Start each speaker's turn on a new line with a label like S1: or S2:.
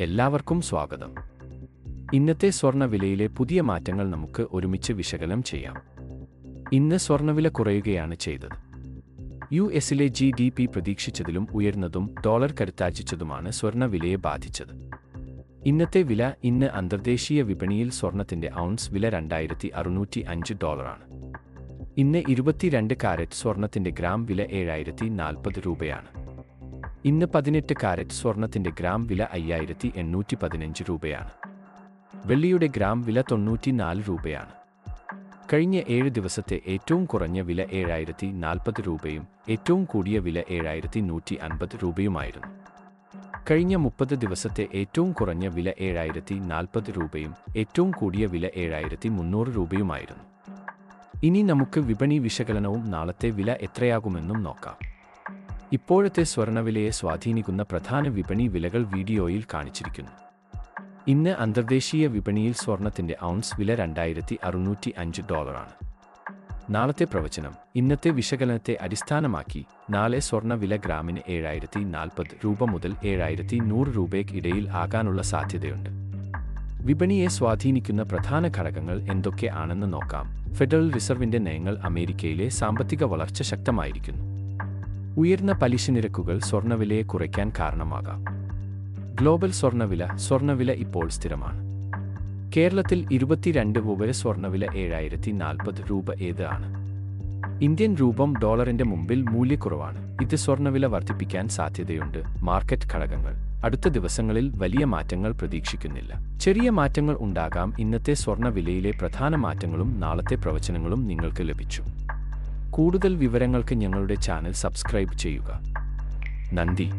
S1: എല്ലാവർക്കും സ്വാഗതം. ഇന്നത്തെ സ്വർണവിലയിലെ പുതിയ മാറ്റങ്ങൾ നമുക്ക് ഒരുമിച്ച് വിശകലനം ചെയ്യാം. ഇന്ന് സ്വർണവില കുറയുകയാണ് ചെയ്തത്. യു എസിലെ ജി ഡി പി പ്രതീക്ഷിച്ചതിലും ഉയർന്നതും ഡോളർ കരുത്താർജിച്ചതുമാണ് സ്വർണവിലയെ ബാധിച്ചത്. ഇന്നത്തെ വില ഇന്ന് അന്തർദേശീയ വിപണിയിൽ സ്വർണത്തിന്റെ ഔൺസ് വില രണ്ടായിരത്തി അറുന്നൂറ്റി അഞ്ച് ഡോളറാണ്. ഇന്ന് ഇരുപത്തിരണ്ട് കാരറ്റ് സ്വർണത്തിന്റെ ഗ്രാം വില ഏഴായിരത്തി നാൽപ്പത് രൂപയാണ്. ഇന്ന് പതിനെട്ട് കാരറ്റ് സ്വർണത്തിന്റെ ഗ്രാം വില അയ്യായിരത്തി എണ്ണൂറ്റി പതിനഞ്ച് രൂപയാണ്. വെള്ളിയുടെ ഗ്രാം വില തൊണ്ണൂറ്റിനാല് രൂപയാണ്. കഴിഞ്ഞ ഏഴ് ദിവസത്തെ ഏറ്റവും കുറഞ്ഞ വില ഏഴായിരത്തി നാൽപ്പത് രൂപയും ഏറ്റവും കൂടിയ വില ഏഴായിരത്തി നൂറ്റി അൻപത് രൂപയുമായിരുന്നു. കഴിഞ്ഞ മുപ്പത് ദിവസത്തെ ഏറ്റവും കുറഞ്ഞ വില ഏഴായിരത്തി നാൽപ്പത് രൂപയും ഏറ്റവും കൂടിയ വില ഏഴായിരത്തി മുന്നൂറ് രൂപയുമായിരുന്നു. ഇനി നമുക്ക് വിപണി വിശകലനവും നാളത്തെ വില എത്രയാകുമെന്നും നോക്കാം. ഇപ്പോഴത്തെ സ്വർണവിലയെ സ്വാധീനിക്കുന്ന പ്രധാന വിപണി വിലകൾ വീഡിയോയിൽ കാണിച്ചിരിക്കുന്നു. ഇന്ന് അന്തർദേശീയ വിപണിയിൽ സ്വർണത്തിന്റെ ഔൺസ് വില രണ്ടായിരത്തി അറുന്നൂറ്റി അഞ്ച് ഡോളറാണ്. നാളത്തെ പ്രവചനം. ഇന്നത്തെ വിശകലനത്തെ അടിസ്ഥാനമാക്കി നാളെ സ്വർണ വില ഗ്രാമിന് ഏഴായിരത്തി നാൽപ്പത് രൂപ മുതൽ ഏഴായിരത്തി നൂറ് രൂപയ്ക്ക് ഇടയിൽ ആകാനുള്ള സാധ്യതയുണ്ട്. വിപണിയെ സ്വാധീനിക്കുന്ന പ്രധാന ഘടകങ്ങൾ എന്തൊക്കെ ആണെന്ന് നോക്കാം. ഫെഡറൽ റിസർവിന്റെ നയങ്ങൾ അമേരിക്കയിലെ സാമ്പത്തിക വളർച്ച ശക്തമായിരിക്കുന്നു. ഉയർന്ന പലിശ നിരക്കുകൾ സ്വർണവിലയെ കുറയ്ക്കാൻ കാരണമാകാം. ഗ്ലോബൽ സ്വർണവില സ്വർണവില ഇപ്പോൾ സ്ഥിരമാണ്. കേരളത്തിൽ ഇരുപത്തിരണ്ട് രൂപ സ്വർണവില ഏഴായിരത്തി നാൽപ്പത് രൂപ ഏത് ആണ്? ഇന്ത്യൻ രൂപം ഡോളറിന്റെ മുമ്പിൽ മൂല്യക്കുറവാണ്. ഇത് സ്വർണവില വർദ്ധിപ്പിക്കാൻ സാധ്യതയുണ്ട്. മാർക്കറ്റ് ഘടകങ്ങൾ. അടുത്ത ദിവസങ്ങളിൽ വലിയ മാറ്റങ്ങൾ പ്രതീക്ഷിക്കുന്നില്ല. ചെറിയ മാറ്റങ്ങൾ ഉണ്ടാകാം. ഇന്നത്തെ സ്വർണവിലയിലെ പ്രധാന മാറ്റങ്ങളും നാളത്തെ പ്രവചനങ്ങളും നിങ്ങൾക്ക് ലഭിച്ചു. കൂടുതൽ വിവരങ്ങൾക്ക് ഞങ്ങളുടെ ചാനൽ സബ്സ്ക്രൈബ് ചെയ്യുക. നന്ദി.